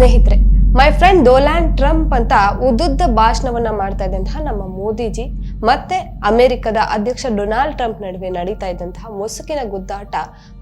ಸ್ನೇಹಿತರೆ my friend Donald Trump ಅಂತ ಉದ್ದುದ್ದ ಭಾಷಣವನ್ನ ಮಾಡ್ತಾ ಇದ್ದಂತಹ ನಮ್ಮ ಮೋದಿಜಿ ಮತ್ತೆ ಅಮೆರಿಕದ ಅಧ್ಯಕ್ಷ ಡೊನಾಲ್ಡ್ ಟ್ರಂಪ್ ನಡುವೆ ನಡೀತಾ ಇದ್ದಂತಹ ಮುಸುಕಿನ ಗುದ್ದಾಟ,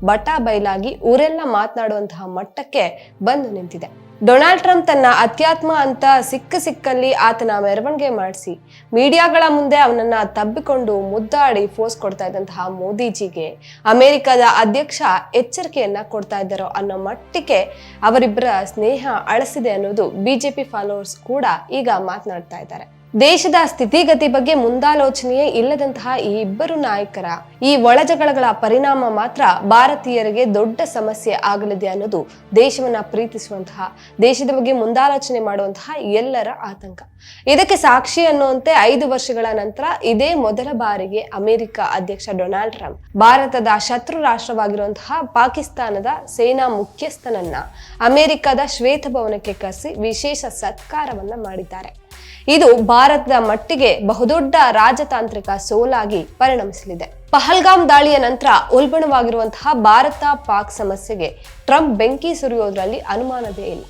ಬಟಾ ಬಯಲಾಗಿ ಊರೆಲ್ಲ ಮಾತನಾಡುವಂತಹ ಮಟ್ಟಕ್ಕೆ ಬಂದು ನಿಂತಿದೆ. ಡೊನಾಲ್ಡ್ ಟ್ರಂಪ್ ತನ್ನ ಅತ್ಯಾತ್ಮ ಅಂತ ಸಿಕ್ಕ ಸಿಕ್ಕಲ್ಲಿ ಆತನ ಮೆರವಣಿಗೆ ಮಾಡಿಸಿ. ಮೀಡಿಯಾಗಳ ಮುಂದೆ ಅವನನ್ನ ತಬ್ಬಿಕೊಂಡು ಮುದ್ದಾಡಿ ಫೋಸ್ ಕೊಡ್ತಾ ಇದ್ದಂತಹ ಮೋದಿಜಿಗೆ ಅಮೆರಿಕದ ಅಧ್ಯಕ್ಷ ಎಚ್ಚರಿಕೆಯನ್ನ ಕೊಡ್ತಾ ಇದ್ದಾರೋ ಅನ್ನೋ ಮಟ್ಟಿಗೆ ಅವರಿಬ್ಬರ ಸ್ನೇಹ ಅಳಿಸಿದೆ ಅನ್ನೋದು ಬಿಜೆಪಿ ಫಾಲೋವರ್ಸ್ ಕೂಡ ಈಗ ಮಾತನಾಡ್ತಾ ಇದ್ದಾರೆ. ದೇಶದ ಸ್ಥಿತಿಗತಿ ಬಗ್ಗೆ ಮುಂದಾಲೋಚನೆಯೇ ಇಲ್ಲದಂತಹ ಈ ಇಬ್ಬರು ನಾಯಕರ ಈ ಒಳಜಗಳಗಳ ಪರಿಣಾಮ ಮಾತ್ರ ಭಾರತೀಯರಿಗೆ ದೊಡ್ಡ ಸಮಸ್ಯೆ ಆಗಲಿದೆ ಅನ್ನೋದು ದೇಶವನ್ನ ಪ್ರೀತಿಸುವಂತಹ, ದೇಶದ ಬಗ್ಗೆ ಮುಂದಾಲೋಚನೆ ಮಾಡುವಂತಹ ಎಲ್ಲರ ಆತಂಕ. ಇದಕ್ಕೆ ಸಾಕ್ಷಿ ಅನ್ನುವಂತೆ ಐದು ವರ್ಷಗಳ ನಂತರ ಇದೇ ಮೊದಲ ಬಾರಿಗೆ ಅಮೆರಿಕ ಅಧ್ಯಕ್ಷ ಡೊನಾಲ್ಡ್ ಟ್ರಂಪ್ ಭಾರತದ ಶತ್ರು ರಾಷ್ಟ್ರವಾಗಿರುವಂತಹ ಪಾಕಿಸ್ತಾನದ ಸೇನಾ ಮುಖ್ಯಸ್ಥನನ್ನ ಅಮೆರಿಕದ ಶ್ವೇತಭವನಕ್ಕೆ ಕರೆಸಿ ವಿಶೇಷ ಸತ್ಕಾರವನ್ನ ಮಾಡಿದ್ದಾರೆ. ಇದು ಭಾರತದ ಮಟ್ಟಿಗೆ ಬಹುದೊಡ್ಡ ರಾಜತಾಂತ್ರಿಕ ಸೋಲಾಗಿ ಪರಿಣಮಿಸಲಿದೆ. ಪಹಲ್ಗಾಮ್ ದಾಳಿಯ ನಂತರ ಉಲ್ಬಣವಾಗಿರುವಂತಹ ಭಾರತ ಪಾಕ್ ಸಮಸ್ಯೆಗೆ ಟ್ರಂಪ್ ಬೆಂಕಿ ಸುರಿಯೋದ್ರಲ್ಲಿ ಅನುಮಾನವೇ ಇಲ್ಲ.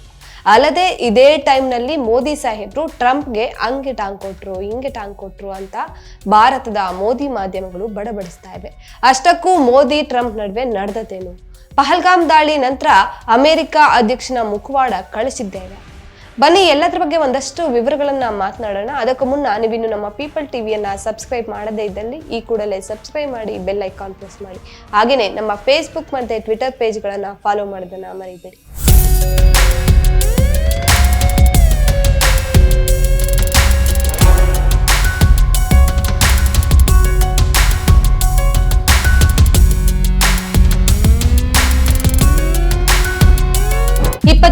ಅಲ್ಲದೆ ಇದೇ ಟೈಮ್ನಲ್ಲಿ ಮೋದಿ ಸಾಹೇಬ್ರು ಟ್ರಂಪ್ಗೆ ಹಂಗೆ ಟಾಂಗ್ ಕೊಟ್ರು ಹಿಂಗೆ ಟಾಂಗ್ ಕೊಟ್ರು ಅಂತ ಭಾರತದ ಮೋದಿ ಮಾಧ್ಯಮಗಳು ಬಡಬಡಿಸ್ತಾ ಇವೆ. ಅಷ್ಟಕ್ಕೂ ಮೋದಿ ಟ್ರಂಪ್ ನಡುವೆ ನಡೆದತೇನು ಪಹಲ್ಗಾಮ್ ದಾಳಿ ನಂತರ ಅಮೆರಿಕ ಅಧ್ಯಕ್ಷನ ಮುಖವಾಡ ಕಳಿಸಿದ್ದೇವೆ. ಬನ್ನಿ, ಎಲ್ಲದ್ರ ಬಗ್ಗೆ ಒಂದಷ್ಟು ವಿವರಗಳನ್ನ ಮಾತನಾಡೋಣ. ಅದಕ್ಕೂ ಮುನ್ನ ನೀವಿನ್ನು ನಮ್ಮ ಪೀಪಲ್ ಟಿವಿಯನ್ನ ಸಬ್ಸ್ಕ್ರೈಬ್ ಮಾಡದೇ ಇದ್ದಲ್ಲಿ ಈ ಕೂಡಲೇ ಸಬ್ಸ್ಕ್ರೈಬ್ ಮಾಡಿ ಬೆಲ್ ಐಕಾನ್ ಪ್ರೆಸ್ ಮಾಡಿ. ಹಾಗೆಯೇ ನಮ್ಮ ಫೇಸ್ಬುಕ್ ಮತ್ತೆ ಟ್ವಿಟರ್ ಪೇಜ್ಗಳನ್ನು ಫಾಲೋ ಮಾಡೋದನ್ನ ಮರಿಬೇಡಿ.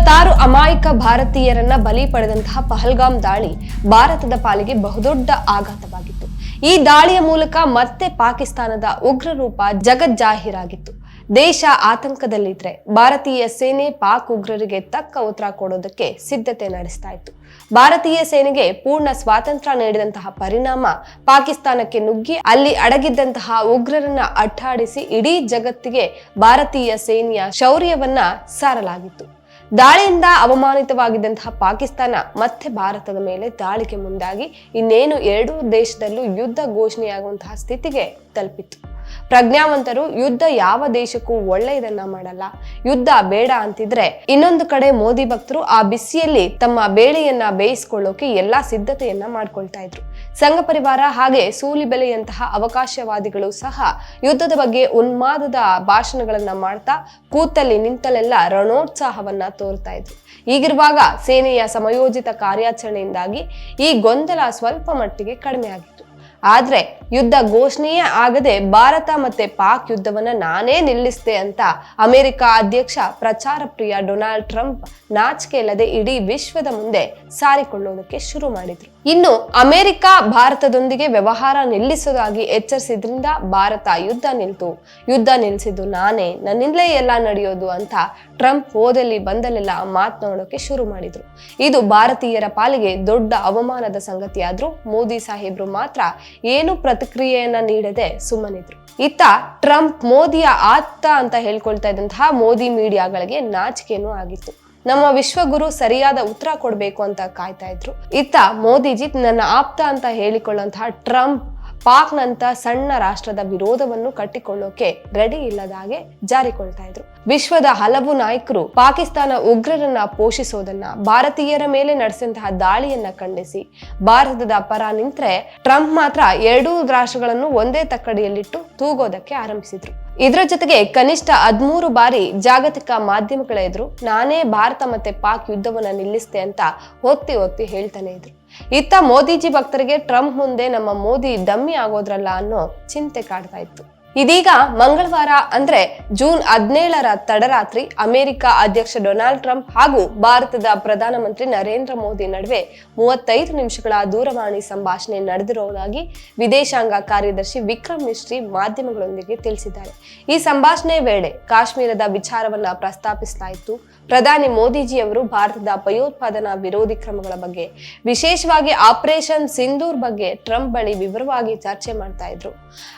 ಇಪ್ಪತ್ತಾರು ಅಮಾಯಕ ಭಾರತೀಯರನ್ನ ಬಲಿ ಪಡೆದಂತಹ ಪಹಲ್ಗಾಮ್ ದಾಳಿ ಭಾರತದ ಪಾಲಿಗೆ ಬಹುದೊಡ್ಡ ಆಘಾತವಾಗಿತ್ತು. ಈ ದಾಳಿಯ ಮೂಲಕ ಮತ್ತೆ ಪಾಕಿಸ್ತಾನದ ಉಗ್ರ ರೂಪ ಜಗಜ್ಜಾಹೀರಾಗಿತ್ತು. ದೇಶ ಆತಂಕದಲ್ಲಿದ್ರೆ ಭಾರತೀಯ ಸೇನೆ ಪಾಕ್ ಉಗ್ರರಿಗೆ ತಕ್ಕ ಉತ್ತರ ಕೊಡೋದಕ್ಕೆ ಸಿದ್ಧತೆ ನಡೆಸ್ತಾ ಇತ್ತು. ಭಾರತೀಯ ಸೇನೆಗೆ ಪೂರ್ಣ ಸ್ವಾತಂತ್ರ್ಯ ನೀಡಿದಂತಹ ಪರಿಣಾಮ ಪಾಕಿಸ್ತಾನಕ್ಕೆ ನುಗ್ಗಿ ಅಲ್ಲಿ ಅಡಗಿದ್ದಂತಹ ಉಗ್ರರನ್ನ ಅಟ್ಟಾಡಿಸಿ ಇಡೀ ಜಗತ್ತಿಗೆ ಭಾರತೀಯ ಸೇನೆಯ ಶೌರ್ಯವನ್ನ ಸಾರಲಾಗಿತ್ತು. ದಾಳಿಯಿಂದ ಅವಮಾನಿತವಾಗಿದ್ದಂತಹ ಪಾಕಿಸ್ತಾನ ಮತ್ತೆ ಭಾರತದ ಮೇಲೆ ದಾಳಿಗೆ ಮುಂದಾಗಿ ಇನ್ನೇನು ಎರಡೂ ದೇಶದಲ್ಲೂ ಯುದ್ಧ ಘೋಷಣೆಯಾಗುವಂತಹ ಸ್ಥಿತಿಗೆ ತಲುಪಿತು ಪ್ರಜ್ಞಾವಂತರು, ಯುದ್ಧ ಯಾವ ದೇಶಕ್ಕೂ ಒಳ್ಳೆಯದನ್ನ ಮಾಡಲ್ಲ, ಯುದ್ಧ ಬೇಡ ಅಂತಿದ್ರೆ ಇನ್ನೊಂದು ಕಡೆ ಮೋದಿ ಭಕ್ತರು ಆ ಬಿಸಿಯಲ್ಲಿ ತಮ್ಮ ಬೇಳೆಯನ್ನ ಬೇಯಿಸ್ಕೊಳ್ಳೋಕೆ ಎಲ್ಲಾ ಸಿದ್ಧತೆಯನ್ನ ಮಾಡ್ಕೊಳ್ತಾ ಇದ್ರು. ಸಂಘ ಪರಿವಾರ ಹಾಗೆ ಸೂಲಿಬೆಲೆಯಂತಹ ಅವಕಾಶವಾದಿಗಳು ಸಹ ಯುದ್ಧದ ಬಗ್ಗೆ ಉನ್ಮಾದದ ಭಾಷಣಗಳನ್ನ ಮಾಡ್ತಾ ಕೂತಲ್ಲಿ ನಿಂತಲ್ಲೆಲ್ಲ ರಣೋತ್ಸಾಹವನ್ನ ತೋರ್ತಾ ಇದ್ರು. ಈಗಿರುವಾಗ ಸೇನೆಯ ಸಮಯೋಜಿತ ಕಾರ್ಯಾಚರಣೆಯಿಂದಾಗಿ ಈ ಗೊಂದಲ ಸ್ವಲ್ಪ ಮಟ್ಟಿಗೆ ಕಡಿಮೆ ಆಗಿತ್ತು. ಆದ್ರೆ ಯುದ್ಧ ಘೋಷಣೆಯೇ ಆಗದೆ ಭಾರತ ಮತ್ತೆ ಪಾಕ್ ಯುದ್ಧವನ್ನ ನಾನೇ ನಿಲ್ಲಿಸಿದೆ ಅಂತ ಅಮೆರಿಕ ಅಧ್ಯಕ್ಷ ಪ್ರಚಾರ ಪ್ರಿಯ ಡೊನಾಲ್ಡ್ ಟ್ರಂಪ್ ನಾಚಿಕೆ ಇಲ್ಲದೆ ಇಡೀ ವಿಶ್ವದ ಮುಂದೆ ಸಾರಿಕೊಳ್ಳೋದಕ್ಕೆ ಶುರು ಮಾಡಿದ್ರು. ಇನ್ನು ಅಮೆರಿಕ ಭಾರತದೊಂದಿಗೆ ವ್ಯವಹಾರ ನಿಲ್ಲಿಸೋದಾಗಿ ಎಚ್ಚರಿಸಿದ್ರಿಂದ ಭಾರತ ಯುದ್ಧ ನಿಲ್ತು. ಯುದ್ಧ ನಿಲ್ಲಿಸಿದ್ದು ನಾನೇ, ನನ್ನಿಂದಲೇ ಎಲ್ಲ ನಡೆಯೋದು ಅಂತ ಟ್ರಂಪ್ ಹೋದಲ್ಲಿ ಬಂದಲ್ಲೆಲ್ಲ ಮಾತನಾಡೋಕೆ ಶುರು ಮಾಡಿದ್ರು. ಇದು ಭಾರತೀಯರ ಪಾಲಿಗೆ ದೊಡ್ಡ ಅವಮಾನದ ಸಂಗತಿಯಾದ್ರೂ. ಮೋದಿ ಸಾಹೇಬ್ರು ಮಾತ್ರ ಏನು ಪ್ರತಿಕ್ರಿಯೆಯನ್ನ ನೀಡದೆ ಸುಮ್ಮನಿದ್ರು. ಇತ್ತ ಟ್ರಂಪ್ ಮೋದಿಯ ಆತ್ತ ಅಂತ ಹೇಳ್ಕೊಳ್ತಾ ಇದ್ದಂತಹ ಮೋದಿ ಮೀಡಿಯಾಗಳಿಗೆ ನಾಚಿಕೆನೂ ಆಗಿತ್ತು. ನಮ್ಮ ವಿಶ್ವಗುರು ಸರಿಯಾದ ಉತ್ತರ ಕೊಡಬೇಕು ಅಂತ ಕಾಯ್ತಾ ಇದ್ರು. ಇತ್ತ ಮೋದಿಜಿ ನನ್ನ ಆಪ್ತ ಅಂತ ಹೇಳಿಕೊಳ್ಳುವಂತಹ ಟ್ರಂಪ್ ಪಾಕ್ನಂತ ಸಣ್ಣ ರಾಷ್ಟ್ರದ ವಿರೋಧವನ್ನು ಕಟ್ಟಿಕೊಳ್ಳೋಕೆ ರೆಡಿ ಇಲ್ಲದ ಹಾಗೆ ಜಾರಿಕೊಳ್ತಾ ಇದ್ರು. ವಿಶ್ವದ ಹಲವು ನಾಯಕರು ಪಾಕಿಸ್ತಾನ ಉಗ್ರರನ್ನ ಪೋಷಿಸೋದನ್ನ ಭಾರತೀಯರ ಮೇಲೆ ನಡೆಸಿದಂತಹ ದಾಳಿಯನ್ನ ಖಂಡಿಸಿ ಭಾರತದ ಪರ ನಿಂತ್ರೆ ಟ್ರಂಪ್ ಮಾತ್ರ ಎರಡೂ ರಾಷ್ಟ್ರಗಳನ್ನು ಒಂದೇ ತಕ್ಕಡಿಯಲ್ಲಿಟ್ಟು ತೂಗೋದಕ್ಕೆ ಆರಂಭಿಸಿದ್ರು. ಇದರ ಜೊತೆಗೆ ಕನಿಷ್ಠ ಹದ್ಮೂರು ಬಾರಿ ಜಾಗತಿಕ ಮಾಧ್ಯಮಗಳ ಎದುರು ನಾನೇ ಭಾರತ ಮತ್ತೆ ಪಾಕ್ ಯುದ್ಧವನ್ನ ನಿಲ್ಲಿಸ್ತೆ ಅಂತ ಒತ್ತಿ ಒತ್ತಿ ಹೇಳ್ತಾನೆ ಇದ್ರು. ಇತ್ತ ಮೋದಿಜಿ ಭಕ್ತರಿಗೆ ಟ್ರಂಪ್ ಮುಂದೆ ನಮ್ಮ ಮೋದಿ ಡಮ್ಮಿ ಆಗೋದ್ರಲ್ಲ ಅನ್ನೋ ಚಿಂತೆ ಕಾಡ್ತಾ ಇತ್ತು. ಇದೀಗ ಮಂಗಳವಾರ ಅಂದ್ರೆ ಜೂನ್ ಹದಿನೇಳರ ತಡರಾತ್ರಿ ಅಮೆರಿಕ ಅಧ್ಯಕ್ಷ ಡೊನಾಲ್ಡ್ ಟ್ರಂಪ್ ಹಾಗೂ ಭಾರತದ ಪ್ರಧಾನಮಂತ್ರಿ ನರೇಂದ್ರ ಮೋದಿ ನಡುವೆ ಮೂವತ್ತೈದು ನಿಮಿಷಗಳ ದೂರವಾಣಿ ಸಂಭಾಷಣೆ ನಡೆದಿರುವುದಾಗಿ ವಿದೇಶಾಂಗ ಕಾರ್ಯದರ್ಶಿ ವಿಕ್ರಮ್ ಮಿಶ್ರಿ ಮಾಧ್ಯಮಗಳೊಂದಿಗೆ ತಿಳಿಸಿದ್ದಾರೆ. ಈ ಸಂಭಾಷಣೆ ವೇಳೆ ಕಾಶ್ಮೀರದ ವಿಚಾರವನ್ನ ಪ್ರಸ್ತಾಪಿಸ್ತಾ ಇತ್ತು. ಪ್ರಧಾನಿ ಮೋದಿಜಿ ಅವರು ಭಾರತದ ಭಯೋತ್ಪಾದನಾ ವಿರೋಧಿ ಕ್ರಮಗಳ ಬಗ್ಗೆ, ವಿಶೇಷವಾಗಿ ಆಪರೇಷನ್ ಸಿಂಧೂರ್ ಬಗ್ಗೆ ಟ್ರಂಪ್ ಬಳಿ ವಿವರವಾಗಿ ಚರ್ಚೆ ಮಾಡ್ತಾ ಇದ್ರು.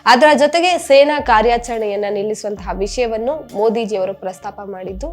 ಅದರ ಜೊತೆಗೆ ಸೇನಾ ಸೇನಾ ಕಾರ್ಯಾಚರಣೆಯನ್ನ ನಿಲ್ಲಿಸುವಂತಹ ವಿಷಯವನ್ನು ಮೋದಿಜಿಯವರು ಪ್ರಸ್ತಾಪ ಮಾಡಿದ್ದು,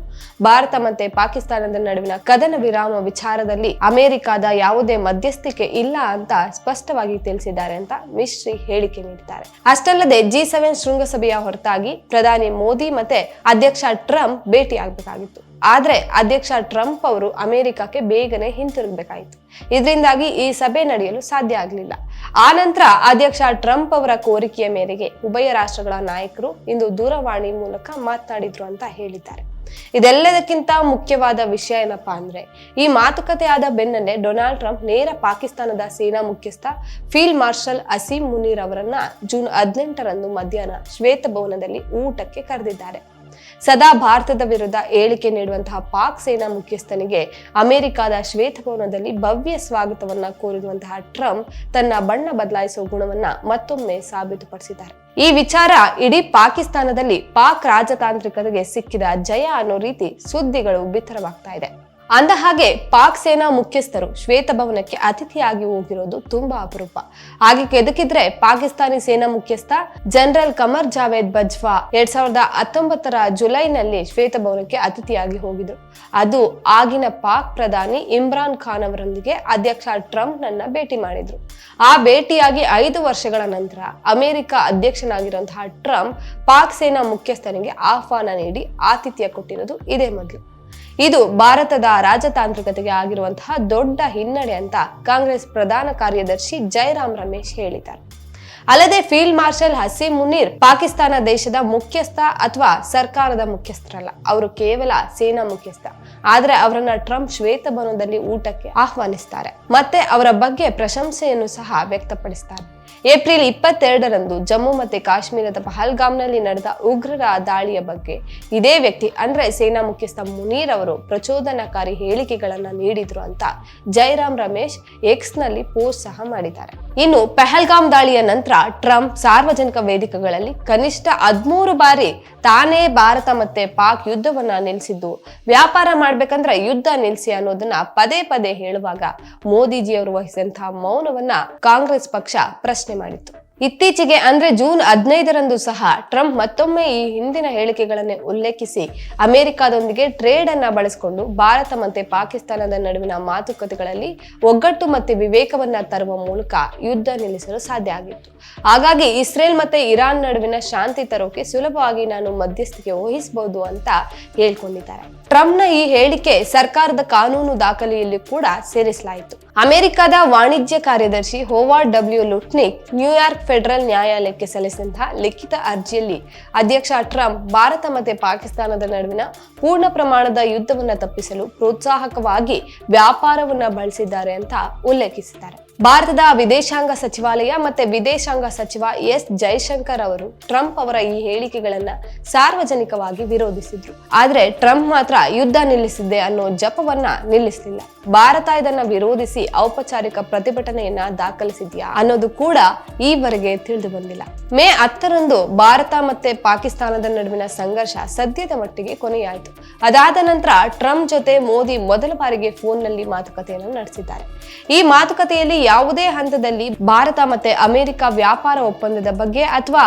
ಭಾರತ ಮತ್ತೆ ಪಾಕಿಸ್ತಾನದ ನಡುವಿನ ಕದನ ವಿರಾಮ ವಿಚಾರದಲ್ಲಿ ಅಮೆರಿಕದ ಯಾವುದೇ ಮಧ್ಯಸ್ಥಿಕೆ ಇಲ್ಲ ಅಂತ ಸ್ಪಷ್ಟವಾಗಿ ತಿಳಿಸಿದ್ದಾರೆ ಅಂತ ಮಿಶ್ರಿ ಹೇಳಿಕೆ ನೀಡಿದ್ದಾರೆ. ಅಷ್ಟಲ್ಲದೆ ಜಿ ಸೆವೆನ್ ಶೃಂಗಸಭೆಯ ಹೊರತಾಗಿ ಪ್ರಧಾನಿ ಮೋದಿ ಮತ್ತೆ ಅಧ್ಯಕ್ಷ ಟ್ರಂಪ್ ಭೇಟಿ ಆಗ್ಬೇಕಾಗಿತ್ತು ಆದ್ರೆ ಅಧ್ಯಕ್ಷ ಟ್ರಂಪ್ ಅವರು ಅಮೆರಿಕಕ್ಕೆ ಬೇಗನೆ ಹಿಂತಿರುಗಬೇಕಾಯಿತು. ಇದರಿಂದಾಗಿ ಈ ಸಭೆ ನಡೆಯಲು ಸಾಧ್ಯ ಆಗಲಿಲ್ಲ. ಆ ನಂತರ ಅಧ್ಯಕ್ಷ ಟ್ರಂಪ್ ಅವರ ಕೋರಿಕೆಯ ಮೇರೆಗೆ ಉಭಯ ರಾಷ್ಟ್ರಗಳ ನಾಯಕರು ಇಂದು ದೂರವಾಣಿ ಮೂಲಕ ಮಾತನಾಡಿದ್ರು ಅಂತ ಹೇಳಿದ್ದಾರೆ. ಇದೆಲ್ಲದಕ್ಕಿಂತ ಮುಖ್ಯವಾದ ವಿಷಯ ಏನಪ್ಪಾ ಅಂದ್ರೆ, ಈ ಮಾತುಕತೆ ಆದ ಬೆನ್ನಲ್ಲೇ ಡೊನಾಲ್ಡ್ ಟ್ರಂಪ್ ನೇರ ಪಾಕಿಸ್ತಾನದ ಸೇನಾ ಮುಖ್ಯಸ್ಥ ಫೀಲ್ಡ್ ಮಾರ್ಷಲ್ ಅಸೀಂ ಮುನೀರ್ ಅವರನ್ನ ಜೂನ್ ಹದಿನೆಂಟರಂದು ಮಧ್ಯಾಹ್ನ ಶ್ವೇತಭವನದಲ್ಲಿ ಊಟಕ್ಕೆ ಕರೆದಿದ್ದಾರೆ. ಸದಾ ಭಾರತದ ವಿರುದ್ಧ ಹೇಳಿಕೆ ನೀಡುವಂತಹ ಪಾಕ್ ಸೇನಾ ಮುಖ್ಯಸ್ಥನಿಗೆ ಅಮೆರಿಕದ ಶ್ವೇತಭವನದಲ್ಲಿ ಭವ್ಯ ಸ್ವಾಗತವನ್ನ ಕೋರಿರುವಂತಹ ಟ್ರಂಪ್ ತನ್ನ ಬಣ್ಣ ಬದಲಾಯಿಸುವ ಗುಣವನ್ನ ಮತ್ತೊಮ್ಮೆ ಸಾಬೀತುಪಡಿಸಿದ್ದಾರೆ. ಈ ವಿಚಾರ ಇಡೀ ಪಾಕಿಸ್ತಾನದಲ್ಲಿ ಪಾಕ್ ರಾಜತಾಂತ್ರಿಕತೆಗೆ ಸಿಕ್ಕಿದ ಜಯ ಅನ್ನೋ ರೀತಿ ಸುದ್ದಿಗಳು ಬಿತ್ತರವಾಗ್ತಾ ಇದೆ. ಅಂದ ಹಾಗೆ ಪಾಕ್ ಸೇನಾ ಮುಖ್ಯಸ್ಥರು ಶ್ವೇತಭವನಕ್ಕೆ ಅತಿಥಿಯಾಗಿ ಹೋಗಿರೋದು ತುಂಬಾ ಅಪರೂಪ. ಹಾಗೆ ಕೆದಕಿದ್ರೆ ಪಾಕಿಸ್ತಾನಿ ಸೇನಾ ಮುಖ್ಯಸ್ಥ ಜನರಲ್ ಕಮರ್ ಜಾವೇದ್ ಬಜ್ವಾ ಎರಡ್ ಸಾವಿರದ ಹತ್ತೊಂಬತ್ತರ ಜುಲೈನಲ್ಲಿ ಶ್ವೇತಭವನಕ್ಕೆ ಅತಿಥಿಯಾಗಿ ಹೋಗಿದ್ರು. ಅದು ಆಗಿನ ಪಾಕ್ ಪ್ರಧಾನಿ ಇಮ್ರಾನ್ ಖಾನ್ ಅವರೊಂದಿಗೆ ಅಧ್ಯಕ್ಷ ಟ್ರಂಪ್ ನನ್ನ ಭೇಟಿ ಮಾಡಿದ್ರು. ಆ ಭೇಟಿಯಾಗಿ ಐದು ವರ್ಷಗಳ ನಂತರ ಅಮೆರಿಕ ಅಧ್ಯಕ್ಷನಾಗಿರುವಂತಹ ಟ್ರಂಪ್ ಪಾಕ್ ಸೇನಾ ಮುಖ್ಯಸ್ಥನಿಗೆ ಆಹ್ವಾನ ನೀಡಿ ಆತಿಥ್ಯ ಕೊಟ್ಟಿರೋದು ಇದೇ ಮೊದಲು. ಇದು ಭಾರತದ ರಾಜತಾಂತ್ರಿಕತೆಗೆ ಆಗಿರುವಂತಹ ದೊಡ್ಡ ಹಿನ್ನಡೆ ಅಂತ ಕಾಂಗ್ರೆಸ್ ಪ್ರಧಾನ ಕಾರ್ಯದರ್ಶಿ ಜಯರಾಮ್ ರಮೇಶ್ ಹೇಳಿದ್ದಾರೆ. ಅಲ್ಲದೆ ಫೀಲ್ಡ್ ಮಾರ್ಷಲ್ ಹಸೀಂ ಮುನೀರ್ ಪಾಕಿಸ್ತಾನ ದೇಶದ ಮುಖ್ಯಸ್ಥ ಅಥವಾ ಸರ್ಕಾರದ ಮುಖ್ಯಸ್ಥರಲ್ಲ. ಅವರು ಕೇವಲ ಸೇನಾ ಮುಖ್ಯಸ್ಥ. ಆದ್ರೆ ಅವರನ್ನ ಟ್ರಂಪ್ ಶ್ವೇತಭವನದಲ್ಲಿ ಊಟಕ್ಕೆ ಆಹ್ವಾನಿಸ್ತಾರೆ. ಮತ್ತೆ ಅವರ ಬಗ್ಗೆ ಪ್ರಶಂಸೆಯನ್ನು ಸಹ ವ್ಯಕ್ತಪಡಿಸ್ತಾರೆ. ಏಪ್ರಿಲ್ ಇಪ್ಪತ್ತೆರಡರಂದು ಜಮ್ಮು ಮತ್ತೆ ಕಾಶ್ಮೀರದ ಪಹಲ್ಗಾಮ್ನಲ್ಲಿ ನಡೆದ ಉಗ್ರರ ದಾಳಿಯ ಬಗ್ಗೆ ಇದೇ ವ್ಯಕ್ತಿ, ಅಂದ್ರೆ ಸೇನಾ ಮುಖ್ಯಸ್ಥ ಮುನೀರ್ ಅವರು ಪ್ರಚೋದನಕಾರಿ ಹೇಳಿಕೆಗಳನ್ನ ನೀಡಿದ್ರು ಅಂತ ಜೈರಾಮ್ ರಮೇಶ್ ಎಕ್ಸ್ನಲ್ಲಿ ಪೋಸ್ಟ್ ಸಹ ಮಾಡಿದ್ದಾರೆ. ಇನ್ನು ಪೆಹಲ್ಗಾಮ್ ದಾಳಿಯ ನಂತರ ಟ್ರಂಪ್ ಸಾರ್ವಜನಿಕ ವೇದಿಕೆಗಳಲ್ಲಿ ಕನಿಷ್ಠ ಹದ್ಮೂರು ಬಾರಿ ತಾನೇ ಭಾರತ ಮತ್ತೆ ಪಾಕ್ ಯುದ್ಧವನ್ನ ನಿಲ್ಲಿಸಿದ್ದು ವ್ಯಾಪಾರ ಮಾಡ್ಬೇಕಂದ್ರೆ ಯುದ್ಧ ನಿಲ್ಲಿಸಿ ಅನ್ನೋದನ್ನ ಪದೇ ಪದೇ ಹೇಳುವಾಗ ಮೋದಿಜಿಯವರು ವಹಿಸಿದಂತಹ ಮೌನವನ್ನ ಕಾಂಗ್ರೆಸ್ ಪಕ್ಷ ಪ್ರಶ್ನೆ ಮಾಡಿತ್ತು. ಇತ್ತೀಚೆಗೆ ಅಂದ್ರೆ ಜೂನ್ ಹದಿನೈದರಂದು ಸಹ ಟ್ರಂಪ್ ಮತ್ತೊಮ್ಮೆ ಈ ಹಿಂದಿನ ಹೇಳಿಕೆಗಳನ್ನೇ ಉಲ್ಲೇಖಿಸಿ ಅಮೆರಿಕದೊಂದಿಗೆ ಟ್ರೇಡ್ ಅನ್ನ ಬಳಸಿಕೊಂಡು ಭಾರತ ಮತ್ತೆ ಪಾಕಿಸ್ತಾನದ ನಡುವಿನ ಮಾತುಕತೆಗಳಲ್ಲಿ ಒಗ್ಗಟ್ಟು ಮತ್ತೆ ವಿವೇಕವನ್ನ ತರುವ ಮೂಲಕ ಯುದ್ಧ ನಿಲ್ಲಿಸಲು ಸಾಧ್ಯ ಆಗಿತ್ತು. ಹಾಗಾಗಿ ಇಸ್ರೇಲ್ ಮತ್ತೆ ಇರಾನ್ ನಡುವಿನ ಶಾಂತಿ ತರೋಕೆ ಸುಲಭವಾಗಿ ನಾನು ಮಧ್ಯಸ್ಥಿಕೆ ವಹಿಸಬಹುದು ಅಂತ ಹೇಳ್ಕೊಂಡಿದ್ದಾರೆ. ಟ್ರಂಪ್ನ ಈ ಹೇಳಿಕೆ ಸರ್ಕಾರದ ಕಾನೂನು ದಾಖಲೆಯಲ್ಲಿ ಕೂಡ ಸೇರಿಸಲಾಯಿತು. ಅಮೆರಿಕದ ವಾಣಿಜ್ಯ ಕಾರ್ಯದರ್ಶಿ Howard W Lutnick New York federal ನ್ಯಾಯಾಲಯಕ್ಕೆ ಸಲ್ಲಿಸಿದಂತಹ ಲಿಖಿತ ಅರ್ಜಿಯಲ್ಲಿ ಅಧ್ಯಕ್ಷ ಟ್ರಂಪ್ ಭಾರತ ಮತ್ತು ಪಾಕಿಸ್ತಾನದ ನಡುವಿನ ಪೂರ್ಣ ಪ್ರಮಾಣದ ಯುದ್ಧವನ್ನು ತಪ್ಪಿಸಲು ಪ್ರೋತ್ಸಾಹಕವಾಗಿ ವ್ಯಾಪಾರವನ್ನು ಬಳಸಿದ್ದಾರೆ ಅಂತ ಉಲ್ಲೇಖಿಸಿದ್ದಾರೆ. ಭಾರತದ ವಿದೇಶಾಂಗ ಸಚಿವಾಲಯ ಮತ್ತೆ ವಿದೇಶಾಂಗ ಸಚಿವ ಎಸ್ ಜೈಶಂಕರ್ ಅವರು ಟ್ರಂಪ್ ಅವರ ಈ ಹೇಳಿಕೆಗಳನ್ನ ಸಾರ್ವಜನಿಕವಾಗಿ ವಿರೋಧಿಸಿದ್ರು. ಆದ್ರೆ ಟ್ರಂಪ್ ಮಾತ್ರ ಯುದ್ಧ ನಿಲ್ಲಿಸಿದ್ದೆ ಅನ್ನೋ ಜಪವನ್ನ ನಿಲ್ಲಿಸಲಿಲ್ಲ. ಭಾರತ ಇದನ್ನ ವಿರೋಧಿಸಿ ಔಪಚಾರಿಕ ಪ್ರತಿಭಟನೆಯನ್ನ ದಾಖಲಿಸಿದ್ಯಾ ಅನ್ನೋದು ಕೂಡ ಈವರೆಗೆ ತಿಳಿದು ಬಂದಿಲ್ಲ. ಮೇ ಹತ್ತರಂದು ಭಾರತ ಮತ್ತೆ ಪಾಕಿಸ್ತಾನದ ನಡುವಿನ ಸಂಘರ್ಷ ಸದ್ಯದ ಮಟ್ಟಿಗೆ ಕೊನೆಯಾಯಿತು. ಅದಾದ ನಂತರ ಟ್ರಂಪ್ ಜೊತೆ ಮೋದಿ ಮೊದಲ ಬಾರಿಗೆ ಫೋನ್ನಲ್ಲಿ ಮಾತುಕತೆಯನ್ನು ನಡೆಸಿದ್ದಾರೆ. ಈ ಮಾತುಕತೆಯಲ್ಲಿ ಯಾವುದೇ ಹಂತದಲ್ಲಿ ಭಾರತ ಮತ್ತೆ ಅಮೆರಿಕ ವ್ಯಾಪಾರ ಒಪ್ಪಂದದ ಬಗ್ಗೆ ಅಥವಾ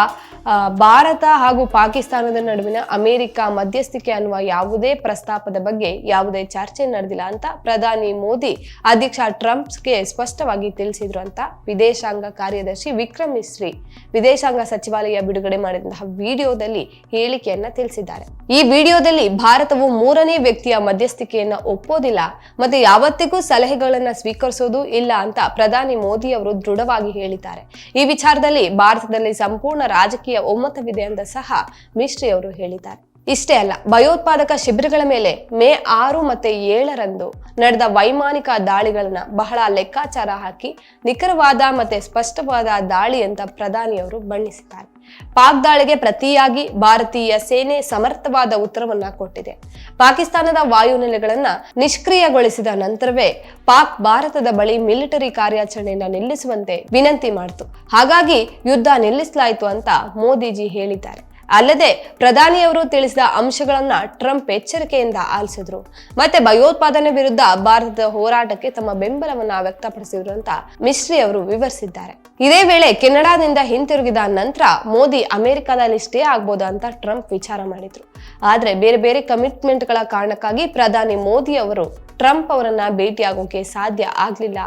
ಭಾರತ ಹಾಗೂ ಪಾಕಿಸ್ತಾನದ ನಡುವಿನ ಅಮೆರಿಕ ಮಧ್ಯಸ್ಥಿಕೆ ಅನ್ನುವ ಯಾವುದೇ ಪ್ರಸ್ತಾಪದ ಬಗ್ಗೆ ಯಾವುದೇ ಚರ್ಚೆ ನಡೆದಿಲ್ಲ ಅಂತ ಪ್ರಧಾನಿ ಮೋದಿ ಅಧ್ಯಕ್ಷ ಟ್ರಂಪ್ಸ್ಗೆ ಸ್ಪಷ್ಟವಾಗಿ ತಿಳಿಸಿದ್ರು ಅಂತ ವಿದೇಶಾಂಗ ಕಾರ್ಯದರ್ಶಿ ವಿಕ್ರಮ್ ಮಿಸ್ರಿ ವಿದೇಶಾಂಗ ಸಚಿವಾಲಯ ಬಿಡುಗಡೆ ಮಾಡಿದಂತಹ ವಿಡಿಯೋದಲ್ಲಿ ಹೇಳಿಕೆಯನ್ನ ತಿಳಿಸಿದ್ದಾರೆ. ಈ ವಿಡಿಯೋದಲ್ಲಿ ಭಾರತವು ಮೂರನೇ ವ್ಯಕ್ತಿಯ ಮಧ್ಯಸ್ಥಿಕೆಯನ್ನ ಒಪ್ಪೋದಿಲ್ಲ, ಮತ್ತೆ ಯಾವತ್ತಿಗೂ ಸಲಹೆಗಳನ್ನ ಸ್ವೀಕರಿಸೋದು ಇಲ್ಲ ಅಂತ ಪ್ರಧಾನಿ ಮೋದಿ ಅವರು ದೃಢವಾಗಿ ಹೇಳಿದ್ದಾರೆ. ಈ ವಿಚಾರದಲ್ಲಿ ಭಾರತದಲ್ಲಿ ಸಂಪೂರ್ಣ ರಾಜಕೀಯ ಒಮ್ಮತವಿದೆ ಅಂತ ಸಹ ಮಿಶ್ರಿ ಅವರು ಹೇಳಿದ್ದಾರೆ. ಇಷ್ಟೇ ಅಲ್ಲ, ಭಯೋತ್ಪಾದಕ ಶಿಬಿರಗಳ ಮೇಲೆ ಮೇ ಆರು ಮತ್ತೆ ಏಳರಂದು ನಡೆದ ವೈಮಾನಿಕ ದಾಳಿಗಳನ್ನ ಬಹಳ ಲೆಕ್ಕಾಚಾರ ಹಾಕಿ ನಿಖರವಾದ ಮತ್ತೆ ಸ್ಪಷ್ಟವಾದ ದಾಳಿ ಅಂತ ಪ್ರಧಾನಿಯವರು ಬಣ್ಣಿಸಿದ್ದಾರೆ. ಪಾಕ್ ದಾಳಿಗೆ ಪ್ರತಿಯಾಗಿ ಭಾರತೀಯ ಸೇನೆ ಸಮರ್ಥವಾದ ಉತ್ತರವನ್ನ ಕೊಟ್ಟಿದೆ. ಪಾಕಿಸ್ತಾನದ ವಾಯುನೆಲೆಗಳನ್ನ ನಿಷ್ಕ್ರಿಯಗೊಳಿಸಿದ ನಂತರವೇ ಪಾಕ್ ಭಾರತದ ಬಳಿ ಮಿಲಿಟರಿ ಕಾರ್ಯಾಚರಣೆಯನ್ನ ನಿಲ್ಲಿಸುವಂತೆ ವಿನಂತಿ ಮಾಡಿತು. ಹಾಗಾಗಿ ಯುದ್ಧ ನಿಲ್ಲಿಸಲಾಯಿತು ಅಂತ ಮೋದಿಜಿ ಹೇಳಿದ್ದಾರೆ. ಅಲ್ಲದೆ ಪ್ರಧಾನಿಯವರು ತಿಳಿಸಿದ ಅಂಶಗಳನ್ನ ಟ್ರಂಪ್ ಎಚ್ಚರಿಕೆಯಿಂದ ಆಲಿಸಿದ್ರು. ಮತ್ತೆ ಭಯೋತ್ಪಾದನೆ ವಿರುದ್ಧ ಭಾರತದ ಹೋರಾಟಕ್ಕೆ ತಮ್ಮ ಬೆಂಬಲವನ್ನ ವ್ಯಕ್ತಪಡಿಸಿದ್ರು ಅಂತ ಮಿಶ್ರಿ ಅವರು ವಿವರಿಸಿದ್ದಾರೆ. ಇದೇ ವೇಳೆ ಕೆನಡಾದಿಂದ ಹಿಂತಿರುಗಿದ ನಂತರ ಮೋದಿ ಅಮೆರಿಕದಲ್ಲಿ ಸ್ಟೇ ಆಗ್ಬೋದಾ ಅಂತ ಟ್ರಂಪ್ ವಿಚಾರ ಮಾಡಿದ್ರು. ಆದ್ರೆ ಬೇರೆ ಬೇರೆ ಕಮಿಟ್ಮೆಂಟ್ಗಳ ಕಾರಣಕ್ಕಾಗಿ ಪ್ರಧಾನಿ ಮೋದಿ ಅವರು ಟ್ರಂಪ್ ಅವರನ್ನ ಭೇಟಿಯಾಗೋಕೆ ಸಾಧ್ಯ ಆಗಲಿಲ್ಲ.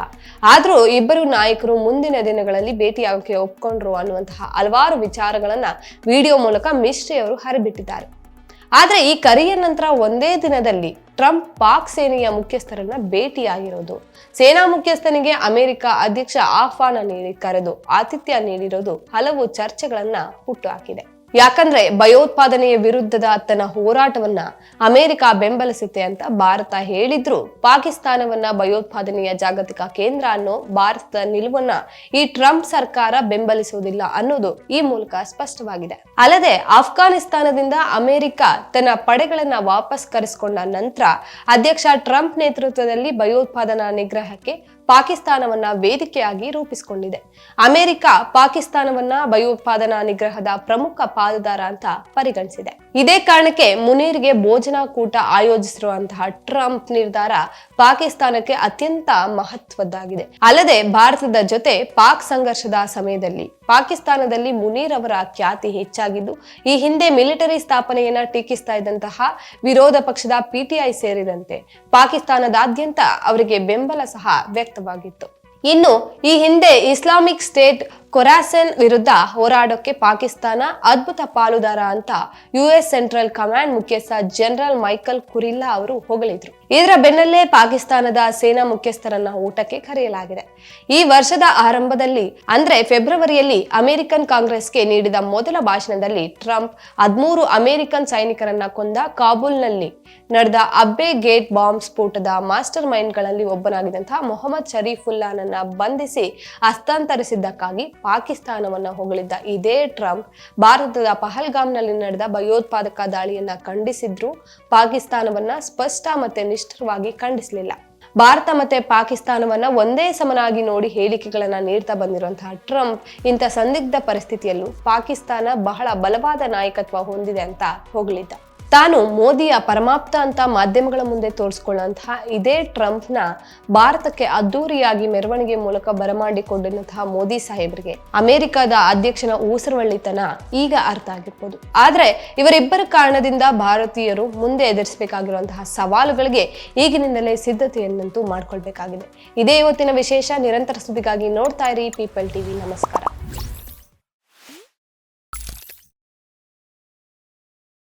ಆದರೂ ಇಬ್ಬರು ನಾಯಕರು ಮುಂದಿನ ದಿನಗಳಲ್ಲಿ ಭೇಟಿಯಾಗೋಕೆ ಒಪ್ಕೊಂಡ್ರು ಅನ್ನುವಂತಹ ಹಲವಾರು ವಿಚಾರಗಳನ್ನ ವಿಡಿಯೋ ಮೂಲಕ ಮಿಶ್ರಿ ಅವರು ಹರಿಬಿಟ್ಟಿದ್ದಾರೆ. ಆದರೆ ಈ ಕರೆಯ ನಂತರ ಒಂದೇ ದಿನದಲ್ಲಿ ಟ್ರಂಪ್ ಪಾಕ್ ಸೇನೆಯ ಮುಖ್ಯಸ್ಥರನ್ನ ಭೇಟಿಯಾಗಿರೋದು. ಸೇನಾ ಮುಖ್ಯಸ್ಥನಿಗೆ ಅಮೆರಿಕ ಅಧ್ಯಕ್ಷ ಆಹ್ವಾನ ನೀಡಿ ಕರೆದು ಆತಿಥ್ಯ ನೀಡಿರೋದು ಹಲವು ಚರ್ಚೆಗಳನ್ನ ಹುಟ್ಟುಹಾಕಿದೆ ಯಾಕಂದ್ರೆ ಭಯೋತ್ಪಾದನೆಯ ವಿರುದ್ಧದ ತನ್ನ ಹೋರಾಟವನ್ನ ಅಮೆರಿಕ ಬೆಂಬಲಿಸುತ್ತೆ ಅಂತ ಭಾರತ ಹೇಳಿದ್ರು. ಪಾಕಿಸ್ತಾನವನ್ನ ಭಯೋತ್ಪಾದನೆಯ ಜಾಗತಿಕ ಕೇಂದ್ರ ಅನ್ನೋ ಭಾರತದ ನಿಲುವನ್ನ ಈ ಟ್ರಂಪ್ ಸರ್ಕಾರ ಬೆಂಬಲಿಸುವುದಿಲ್ಲ ಅನ್ನೋದು ಈ ಮೂಲಕ ಸ್ಪಷ್ಟವಾಗಿದೆ. ಅಲ್ಲದೆ ಆಫ್ಘಾನಿಸ್ತಾನದಿಂದ ಅಮೆರಿಕ ತನ್ನ ಪಡೆಗಳನ್ನ ವಾಪಸ್ ಕರೆಸಿಕೊಂಡ ನಂತರ ಅಧ್ಯಕ್ಷ ಟ್ರಂಪ್ ನೇತೃತ್ವದಲ್ಲಿ ಭಯೋತ್ಪಾದನಾ ನಿಗ್ರಹಕ್ಕೆ ಪಾಕಿಸ್ತಾನವನ್ನ ವೇದಿಕೆಯಾಗಿ ರೂಪಿಸಿಕೊಂಡಿದೆ. ಅಮೆರಿಕ ಪಾಕಿಸ್ತಾನವನ್ನ ಭಯೋತ್ಪಾದನಾ ನಿಗ್ರಹದ ಪ್ರಮುಖ ಪಾಲುದಾರ ಅಂತ ಪರಿಗಣಿಸಿದೆ. ಇದೇ ಕಾರಣಕ್ಕೆ ಮುನೀರ್ಗೆ ಭೋಜನ ಕೂಟ ಆಯೋಜಿಸಿರುವಂತಹ ಟ್ರಂಪ್ ನಿರ್ಧಾರ ಪಾಕಿಸ್ತಾನಕ್ಕೆ ಅತ್ಯಂತ ಮಹತ್ವದ್ದಾಗಿದೆ. ಅಲ್ಲದೆ ಭಾರತದ ಜೊತೆ ಪಾಕ್ ಸಂಘರ್ಷದ ಸಮಯದಲ್ಲಿ ಪಾಕಿಸ್ತಾನದಲ್ಲಿ ಮುನೀರ್ ಅವರ ಖ್ಯಾತಿ ಹೆಚ್ಚಾಗಿದ್ದು, ಈ ಹಿಂದೆ ಮಿಲಿಟರಿ ಸ್ಥಾಪನೆಯನ್ನ ಟೀಕಿಸ್ತಾ ಇದ್ದಂತಹ ವಿರೋಧ ಪಕ್ಷದ ಪಿಟಿಐ ಸೇರಿದಂತೆ ಪಾಕಿಸ್ತಾನದಾದ್ಯಂತ ಅವರಿಗೆ ಬೆಂಬಲ ಸಹ ವ್ಯಕ್ತವಾಗಿತ್ತು ಇನ್ನು ಈ ಹಿಂದೆ ಇಸ್ಲಾಮಿಕ್ ಸ್ಟೇಟ್ ಕೊರಾಸೆನ್ ವಿರುದ್ಧ ಹೋರಾಡೋಕೆ ಪಾಕಿಸ್ತಾನ ಅದ್ಭುತ ಪಾಲುದಾರ ಅಂತ ಯುಎಸ್ ಸೆಂಟ್ರಲ್ ಕಮಾಂಡ್ ಮುಖ್ಯಸ್ಥ ಜನರಲ್ ಮೈಕಲ್ ಕುರಿಲ್ಲಾ ಅವರು ಹೊಗಳಿದ್ರು. ಇದರ ಬೆನ್ನಲ್ಲೇ ಪಾಕಿಸ್ತಾನದ ಸೇನಾ ಮುಖ್ಯಸ್ಥರನ್ನ ಊಟಕ್ಕೆ ಕರೆಯಲಾಗಿದೆ. ಈ ವರ್ಷದ ಆರಂಭದಲ್ಲಿ, ಅಂದ್ರೆ ಫೆಬ್ರವರಿಯಲ್ಲಿ ಅಮೆರಿಕನ್ ಕಾಂಗ್ರೆಸ್ಗೆ ನೀಡಿದ ಮೊದಲ ಭಾಷಣದಲ್ಲಿ ಟ್ರಂಪ್ ಹದ್ಮೂರು ಅಮೆರಿಕನ್ ಸೈನಿಕರನ್ನ ಕೊಂದ ಕಾಬೂಲ್ನಲ್ಲಿ ನಡೆದ ಅಬ್ಬೆ ಗೇಟ್ ಬಾಂಬ್ ಸ್ಫೋಟದ ಮಾಸ್ಟರ್ ಮೈಂಡ್ಗಳಲ್ಲಿ ಒಬ್ಬನಾಗಿದ್ದಂತಹ ಮೊಹಮ್ಮದ್ ಶರೀಫುಲ್ಲಾನನ್ನ ಬಂಧಿಸಿ ಹಸ್ತಾಂತರಿಸಿದ್ದಕ್ಕಾಗಿ ಪಾಕಿಸ್ತಾನವನ್ನ ಹೊಗಳಿದ್ದ ಇದೇ ಟ್ರಂಪ್ ಭಾರತದ ಪಹಲ್ಗಾಮ್ನಲ್ಲಿ ನಡೆದ ಭಯೋತ್ಪಾದಕ ದಾಳಿಯನ್ನ ಖಂಡಿಸಿದ್ರು. ಪಾಕಿಸ್ತಾನವನ್ನ ಸ್ಪಷ್ಟ ಮತ್ತೆ ನಿಷ್ಠವಾಗಿ ಖಂಡಿಸಲಿಲ್ಲ. ಭಾರತ ಮತ್ತೆ ಪಾಕಿಸ್ತಾನವನ್ನ ಒಂದೇ ಸಮನಾಗಿ ನೋಡಿ ಹೇಳಿಕೆಗಳನ್ನ ನೀಡ್ತಾ ಬಂದಿರುವಂತಹ ಟ್ರಂಪ್ ಇಂಥ ಸಂದಿಗ್ಧ ಪರಿಸ್ಥಿತಿಯಲ್ಲೂ ಪಾಕಿಸ್ತಾನ ಬಹಳ ಬಲವಾದ ನಾಯಕತ್ವ ಹೊಂದಿದೆ ಅಂತ ಹೊಗಳಿದ್ದ. ತಾನು ಮೋದಿಯ ಪರಮಾಪ್ತ ಅಂತ ಮಾಧ್ಯಮಗಳ ಮುಂದೆ ತೋರಿಸ್ಕೊಳ್ಳುವಂತಹ ಇದೇ ಟ್ರಂಪ್ನ ಭಾರತಕ್ಕೆ ಅದ್ದೂರಿಯಾಗಿ ಮೆರವಣಿಗೆ ಮೂಲಕ ಬರಮಾಡಿಕೊಂಡಂತಹ ಮೋದಿ ಸಾಹೇಬರಿಗೆ ಅಮೆರಿಕದ ಅಧ್ಯಕ್ಷನ ಊಸರವಳ್ಳಿತನ ಈಗ ಅರ್ಥ ಆಗಿರ್ಬೋದು. ಆದ್ರೆ ಇವರಿಬ್ಬರ ಕಾರಣದಿಂದ ಭಾರತೀಯರು ಮುಂದೆ ಎದುರಿಸಬೇಕಾಗಿರುವಂತಹ ಸವಾಲುಗಳಿಗೆ ಈಗಿನಿಂದಲೇ ಸಿದ್ಧತೆಯನ್ನಂತೂ ಮಾಡ್ಕೊಳ್ಬೇಕಾಗಿದೆ. ಇದೇ ಇವತ್ತಿನ ವಿಶೇಷ, ನಿರಂತರ ಸುದ್ದಿಗಾಗಿ ನೋಡ್ತಾ ಇರಿ ಪೀಪಲ್ ಟಿವಿ ನಮಸ್ಕಾರ.